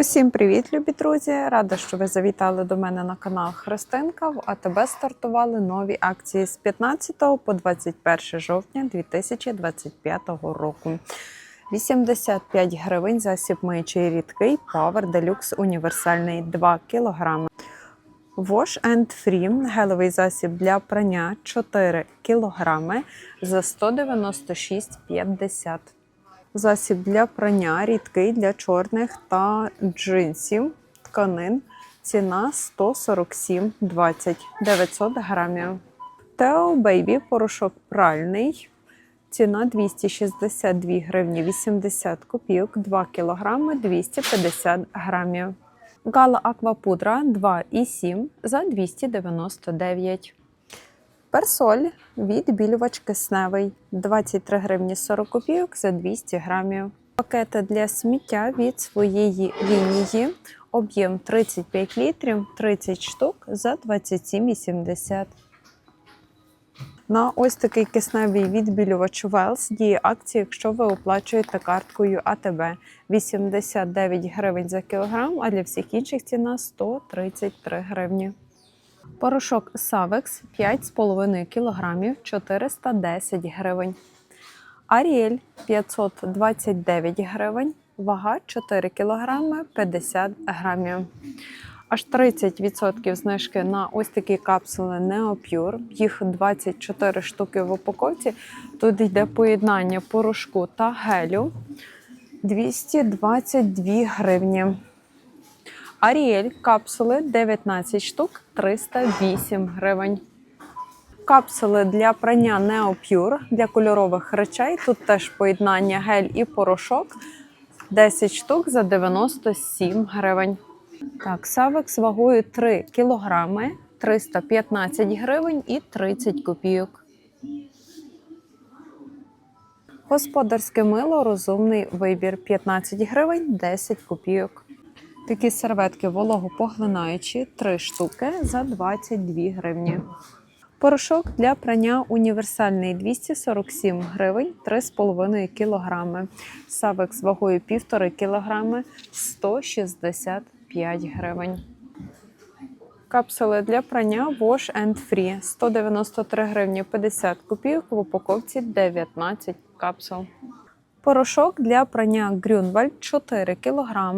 Усім привіт, любі друзі! Рада, що ви завітали до мене на канал Христинка. В АТБ стартували нові акції з 15 по 21 жовтня 2025 року. 85 гривень засіб миючий рідкий Power Deluxe універсальний 2 кг. Wash and Free гелевий засіб для прання 4 кг за 196,50 Засіб для прання рідкий для чорних та джинсів тканин. Ціна 147,20 900 грамів. Тео Бейбі порошок пральний. Ціна 262 гривні 80 копійок, 2 кг 250 грамів. Гала Аквапудра 2,7 за 299 Персоль відбілювач кисневий 23 гривні 40 копійок за 200 грамів. Пакети для сміття від своєї лінії. Об'єм 35 літрів, 30 штук за 27,70. На ось такий кисневий відбілювач Wells діє акція, якщо ви оплачуєте карткою АТБ 89 гривень за кілограм, а для всіх інших ціна 133 гривні. Порошок Савекс 5,5 кг 410 гривень. Аріель 529 гривень, вага 4 кг 50 грамів. Аж 30% знижки на ось такі капсули Неопюр. Їх 24 штуки в упаковці. Тут йде поєднання порошку та гелю 222 гривні. Аріель капсули 19 штук 308 гривень. Капсули для прання Neopure для кольорових речей. Тут теж поєднання гель і порошок 10 штук за 97 гривень. Так, Савек з вагою 3 кілограми 315 гривень і 30 копійок. Господарське мило розумний вибір 15 гривень 10 копійок. Такі серветки вологопоглинаючі 3 штуки за 22 гривні. Порошок для прання універсальний 247 гривень 3,5 кг. Савек з вагою 1,5 кг 165 гривень. Капсули для прання Wash and Free 193 гривні 50 копійок в упаковці 19 капсул. Порошок для прання Grünwald 4 кг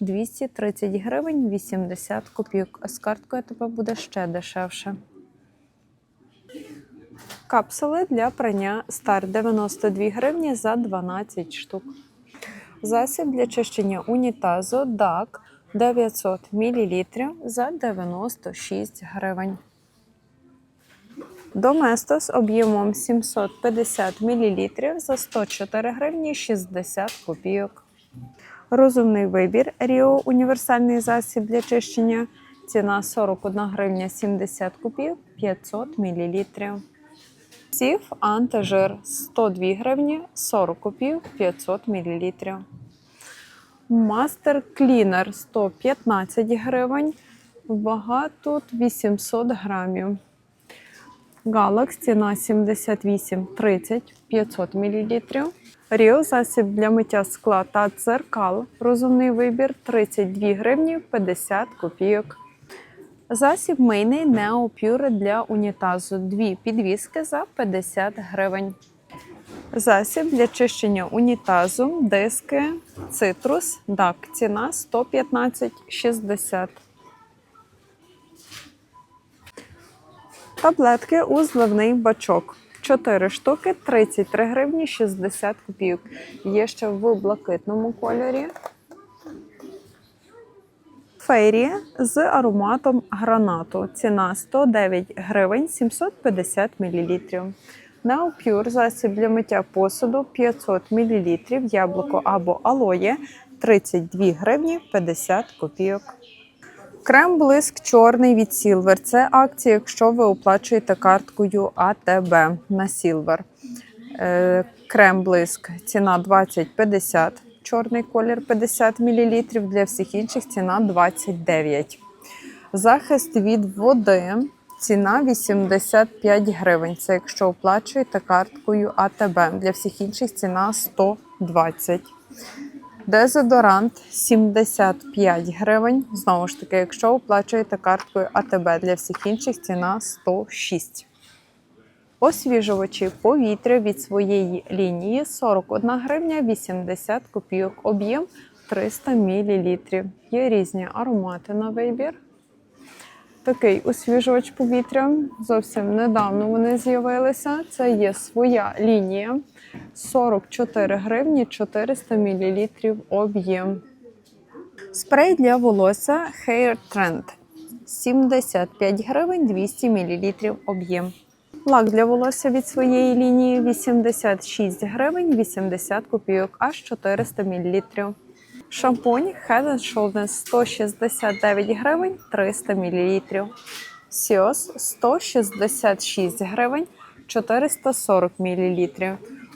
230 гривень 80 копійок. А з карткою тебе буде ще дешевше. Капсули для прання Star 92 гривні за 12 штук. Засіб для чищення унітазу DAC 900 мл за 96 гривень. Доместос об'ємом 750 мл за 104 гривні 60 копійок. Розумний вибір Ріо універсальний засіб для чищення. Ціна 41 гривня 70 копійок 500 мл. Сів антижир 102 гривні 40 копійок 500 мл. Мастер клінер 115 гривень. Вага тут 800 грамів. Галакс ціна 78,30 500 мл. Ріо засіб для миття скла та дзеркал. Розумний вибір 32 гривні 50 копійок. Засіб мийний Неопюр для унітазу. Дві підвіски за 50 гривень. Засіб для чищення унітазу, диски, цитрус, дак. Ціна 115,60. Таблетки у зливний бачок. 4 штуки 33 гривні 60 копійок. Є ще в блакитному кольорі. Фейрі з ароматом гранату. Ціна 109 гривень 750 мл. Неопюр засіб для миття посуду 500 мл. Яблуко або алоє 32 гривні 50 копійок. Крем блиск чорний від Silver. Це акція, якщо ви оплачуєте карткою АТБ на Silver. Е, Крем блиск ціна 20,50. Чорний колір 50 мл. Для всіх інших ціна 29. Захист від води. Ціна 85 гривень. Це якщо оплачуєте карткою АТБ. Для всіх інших ціна 120. Дезодорант 75 гривень. Знову ж таки, якщо оплачуєте карткою АТБ, для всіх інших ціна 106. Освіжувачі повітря від своєї лінії 41 гривня 80 копійок. Об'єм 300 мл. Є різні аромати на вибір. Такий освіжувач повітря. Зовсім недавно вони з'явилися. Це є своя лінія. 44 гривні 400 мл об'єм. Спрей для волосся Hair Trend 75 гривень 200 мл об'єм. Лак для волосся від своєї лінії 86 гривень 80 копійок, аж 400 мл. Шампунь Head and Shoulders 169 гривень 300 мл. Сіос 166 гривень 440 мл.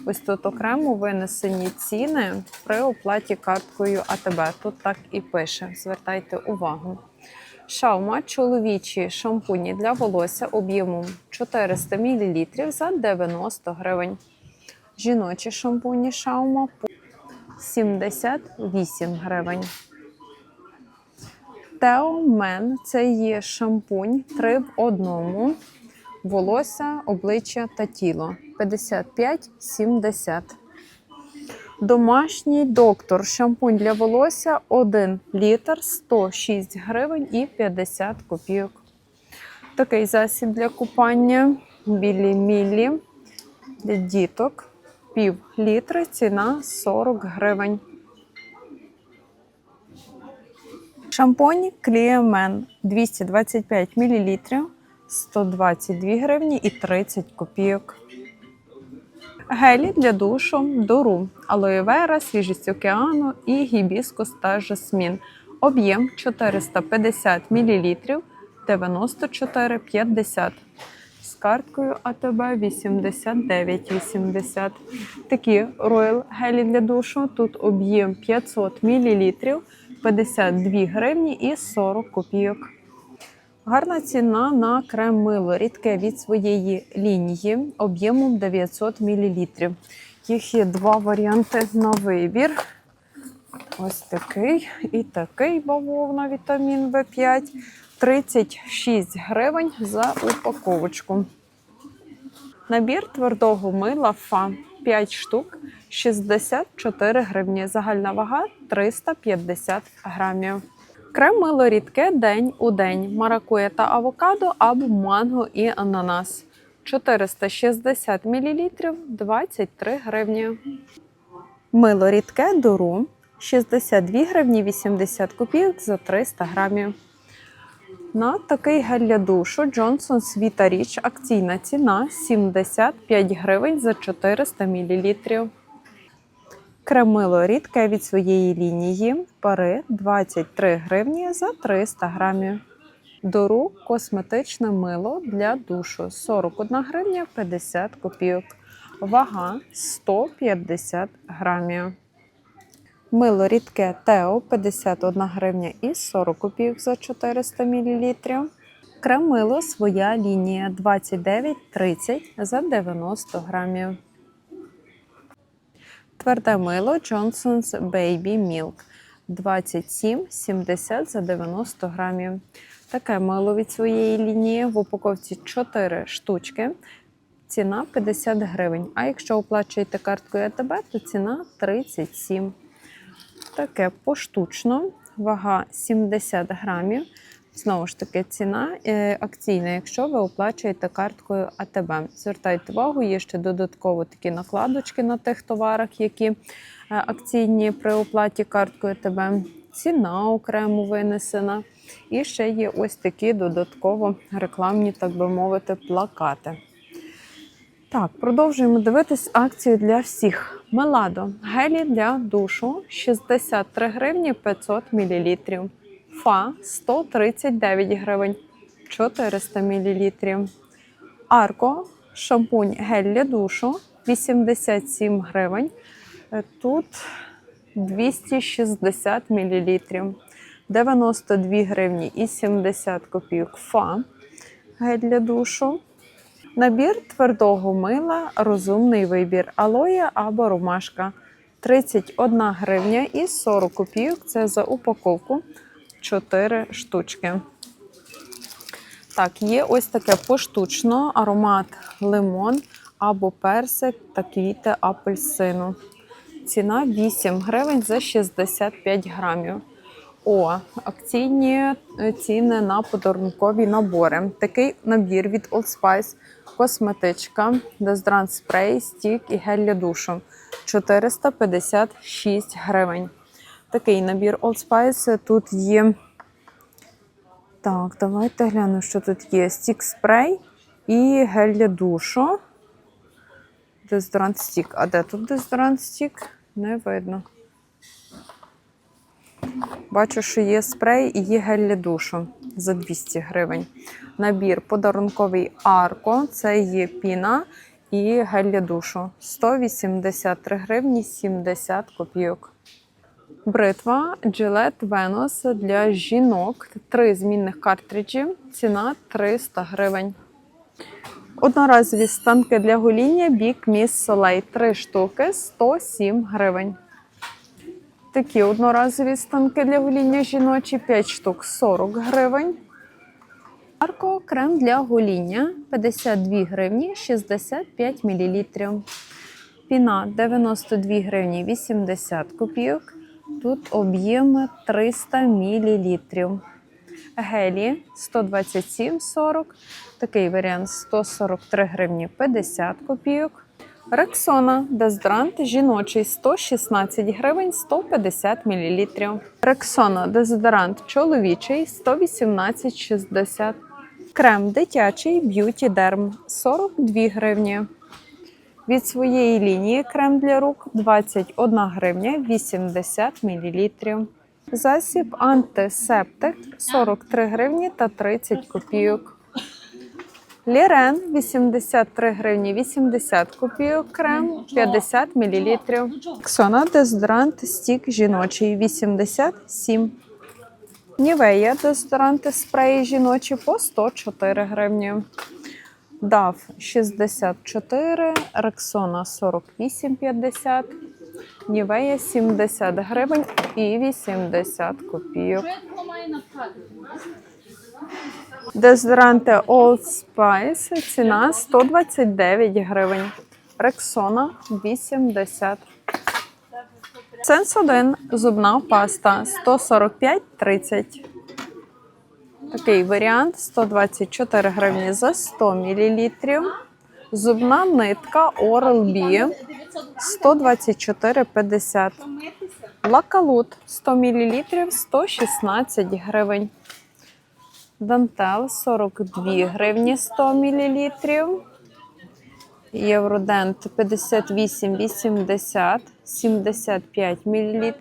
Ось тут окремо винесені ціни при оплаті карткою АТБ. Тут так і пише. Звертайте увагу. Шаума чоловічі шампуні для волосся об'ємом 400 мл за 90 гривень. Жіночі шампуні шаума 78 гривень. Тео Мен це є шампунь 3 в одному. Волосся, обличчя та тіло 55-70. Домашній доктор шампунь для волосся 1 літр 106 гривень і 50 копійок. Такий засіб для купання білі мілі для діток пів літри, ціна 40 гривень. Шампунь Кліамен 225 мл 122 гривні і 30 копійок. Гелі для душу Дору, алоє вера, свіжість океану і гібіскус та жасмін. Об'єм 450 мл 94,50 з карткою АТБ 89,80. Такі Royal гелі для душу. Тут об'єм 500 мл 52 гривні і 40 копійок. Гарна ціна на крем мило рідке від своєї лінії об'ємом 900 мл. Їх є два варіанти на вибір. Ось такий і такий бавовна вітамін В5. 36 гривень за упаковочку. Набір твердого мила Фа 5 штук 64 гривні. Загальна вага 350 грамів. Крем мило рідке день у день. Маракуя та авокадо або манго і ананас. 460 мл 23 гривні. Мило рідке дору 62 гривні 80 копійок за 300 грамів. На такий гель для душу Johnson Світа Річ акційна ціна 75 гривень за 400 мл. Кремило рідке від своєї лінії пари 23 гривні за 300 грамів. Дору косметичне мило для душу 41 гривня 50 копійок. Вага 150 грамів. Мило рідке Тео 51 гривня і 40 копійок за 400 мл. Кремило своя лінія 29,30 за 90 грамів. Тверде мило Johnson's Baby Milk 27,70 за 90 грамів. Таке мило від своєї лінії в упаковці 4 штучки. Ціна 50 гривень. А якщо оплачуєте карткою АТБ, то ціна 37. Таке поштучно, вага 70 грамів. Знову ж таки, ціна е, акційна, якщо ви оплачуєте карткою АТБ. Звертайте увагу, є ще додатково такі накладочки на тих товарах, які е, акційні при оплаті карткою АТБ. Ціна окремо винесена. І ще є ось такі додатково рекламні, так би мовити, плакати. Так, продовжуємо дивитись акцію для всіх. Меладо. Гелі для душу 63 гривні 500 мл. Фа 139 гривень 400 мл. Арко шампунь гель для душу 87 гривень. Е, Тут 260 мл. 92 гривні і 70 копійок. Фа гель для душу. Набір твердого мила, розумний вибір алоє або ромашка 31 гривня і 40 копійок. Це за упаковку 4 штучки. Так, є ось таке поштучно аромат лимон або персик та квіти апельсину. Ціна 8 гривень за 65 грамів. О, акційні е, ціни на подарункові набори. Такий набір від Old Spice, косметичка, дезодорант спрей, стік і гель для душу 456 гривень. Такий набір Old Spice. Тут є. Так, давайте глянемо, що тут є. Стік спрей і гель для душу. Дезодорант стік. А де тут дезодорант стік? Не видно. Бачу, що є спрей і є гель для душу за 200 гривень. Набір подарунковий арко, це є піна і гель для душу 183 гривні 70 копійок. Бритва Gillette Venus для жінок. Три змінних картриджі. Ціна 300 гривень. Одноразові станки для гоління Big Miss Soleil 3 штуки 107 гривень. Такі одноразові станки для гоління жіночі 5 штук 40 гривень. Арко крем для гоління 52 гривні 65 мл. Піна 92 гривні 80 копійок. Тут об'єм 300 мл. Гелі 127,40. Такий варіант 143 гривні 50 копійок. Рексона дезодорант жіночий 116 гривень 150 мл. Рексона дезодорант чоловічий 118,60. Крем дитячий б'юті дерм 42 гривні. Від своєї лінії крем для рук 21 гривня 80 мл. Засіб антисептик 43 гривні та 30 копійок. Лірен 83 гривні 80 копійок крем 50 мл. Ксона дезодорант стік жіночий 87. Нівея дезодоранти спреї жіночі по 104 гривні. Дав 64, Рексона 48,50, Нівея 70 гривень і 80 копійок. Дезодоранти Old Spice ціна 129 гривень. Рексона 80. Сенсодин зубна паста 145,30. Такий варіант 124 гривні за 100 мл. Зубна нитка Oral-B 124,50. Лакалут 100 мл 116 гривень. Дантел 42 гривні 100 мл. Євродент 58,80 75 мл.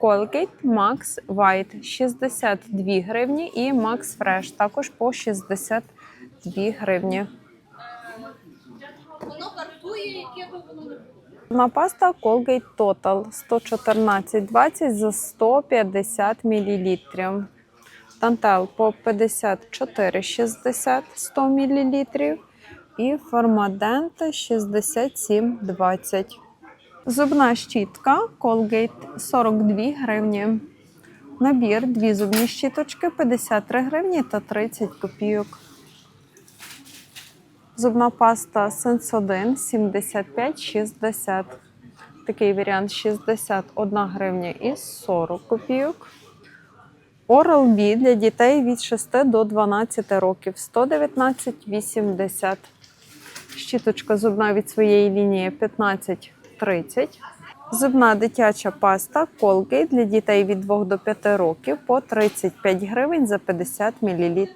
Colgate Max White 62 гривні і Max Fresh також по 62 гривні. На паста Colgate Total 114,20 за 150 мл. Тантел по 54,60 100 мл. І Формадент 67,20. Зубна щітка Colgate 42 гривні. Набір дві зубні щіточки 53 гривні та 30 копійок. Зубна паста Sensodyne 75,60. Такий варіант 61 гривня і 40 копійок. Oral-B для дітей від 6 до 12 років 119,80. Щіточка зубна від своєї лінії 15,30. Зубна дитяча паста Colgate для дітей від 2 до 5 років по 35 гривень за 50 мл.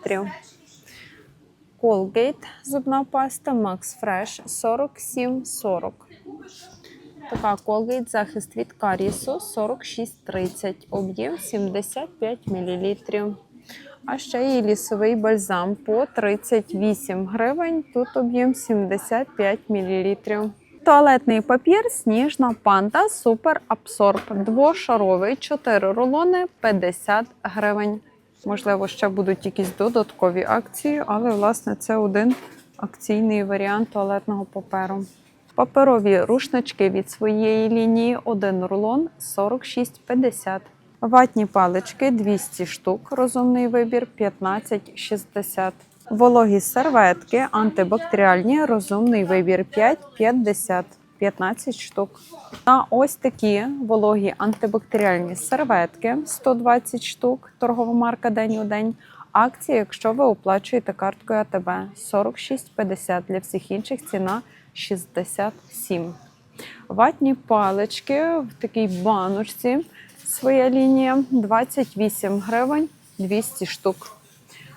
Colgate зубна паста Max Fresh 47,40. Така Colgate захист від карісу 46,30. Об'єм 75 мл. А ще є лісовий бальзам по 38 гривень. Тут об'єм 75 мл. Туалетний папір Сніжна панда Супер Абсорб. Двошаровий 4 рулони 50 гривень. Можливо, ще будуть якісь додаткові акції, але власне це один акційний варіант туалетного паперу. Паперові рушнички від своєї лінії, один рулон 46,50. Ватні палички 200 штук, розумний вибір 15,60. Вологі серветки антибактеріальні, розумний вибір 5,50. 15 штук. На ось такі вологі антибактеріальні серветки 120 штук, торгова марка День у день. Акція, якщо ви оплачуєте карткою АТБ 46,50 для всіх інших ціна 67. Ватні палички в такій баночці. Своя лінія 28 гривень 200 штук.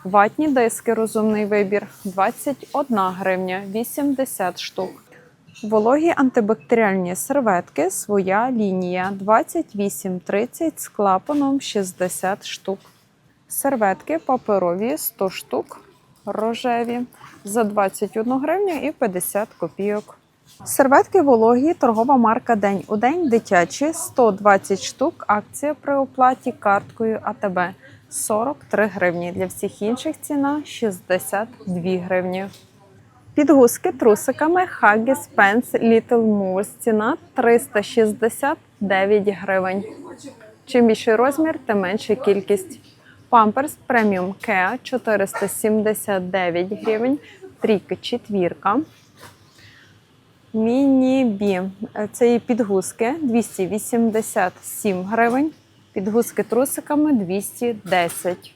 Ватні диски розумний вибір 21 гривня 80 штук. Вологі антибактеріальні серветки своя лінія 28,30 з клапаном 60 штук. Серветки паперові 100 штук, рожеві за 21 гривню і 50 копійок. Серветки вологі, торгова марка День у день дитячі 120 штук. Акція при оплаті карткою АТБ 43 гривні. Для всіх інших ціна 62 гривні. Підгузки трусиками Huggies Pants Little Moves. Ціна 369 гривень. Чим більший розмір, тим менша кількість. Памперс преміум Kea 479 гривень. Трійка четвірка. Міні-бі. Це є підгузки 287 гривень. Підгузки трусиками 210.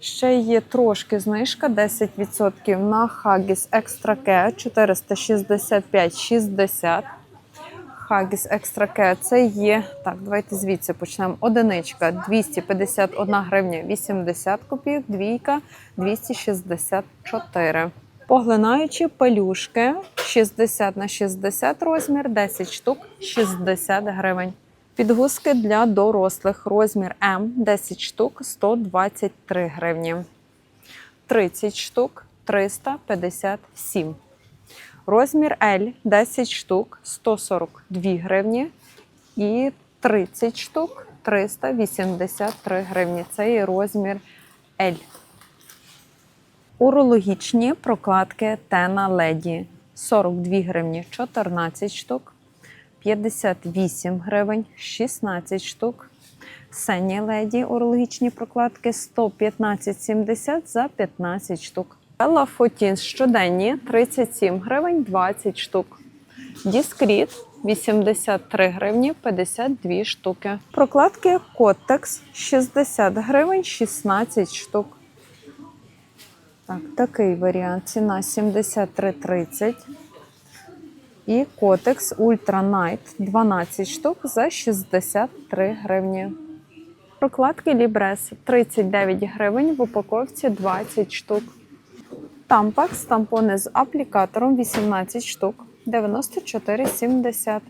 Ще є трошки знижка 10% на Haggis Extra Care 465,60. Extra Care це є. Так, давайте звідси почнемо. Одиничка 251 гривня 80 копійок, двійка 264. Поглинаючі пелюшки 60 на 60 розмір, 10 штук 60 гривень. Підгузки для дорослих розмір М 10 штук 123 гривні. 30 штук 357. Розмір L 10 штук 142 гривні. І 30 штук 383 гривні. Це є розмір L. Урологічні прокладки Тена Леді 42 гривні 14 штук. 58 гривень, 16 штук. Сені леді урологічні прокладки 115,70 за 15 штук. Елла Фотін щоденні 37 гривень 20 штук. Діскріт 83 гривні 52 штуки. Прокладки Котекс 60 гривень 16 штук. Так, такий варіант. Ціна 73,30. І котекс Ultra Night 12 штук за 63 гривні. Прокладки Libres 39 гривень в упаковці 20 штук. Тампакс тампони з аплікатором 18 штук 94,70.